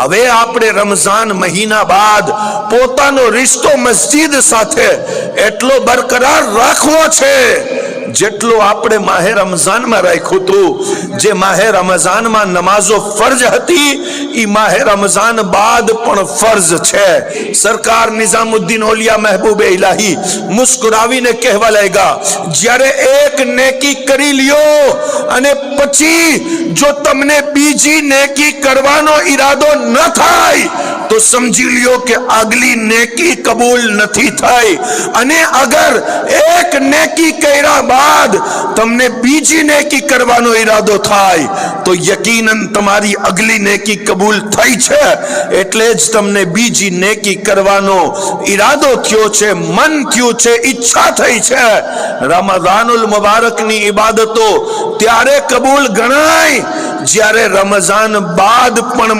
હવે આપણે રમઝાન મહિના બાદ પોતાનો રિશ્તો મસ્જિદ સાથે એટલો બરકરાર રાખવો છે, જેટલો આપણે માહે રમઝાનમાં રાખ્યું હતું. જે માહે રમઝાનમાં નમાઝો ફરજ હતી એ માહે રમઝાન બાદ પણ ફરજ છે. સરકાર નિઝામુદ્દીન ઓલિયા મહેબૂબે ઇલાહી મુસ્કુરાવીને કહેવા લાગ્યા, જ્યારે એક નેકી કરી લ્યો અને પછી જો તમને બીજી નેકી કરવાનો ઈરાદો ન થાય, તો સમજી લ્યો કે આગલી નેકી કબૂલ નથી થઈ. અને અગર એક નેકી કર્યા બાદ તમને બીજી નેકી કરવાનો ઈરાદો થાય, તો યકીનન તમારી અગલી નેકી કબૂલ થઈ છે. એટલે જ તમને બીજી નેકી કરવાનો ઈરાદો થયો છે, મન થયું છે, ઈચ્છા થઈ છે. રમઝાનુલ મુબારકની ઇબાદતો ત્યારે કબૂલ ગણાય. જ્યારે રમઝાન બાદ પણ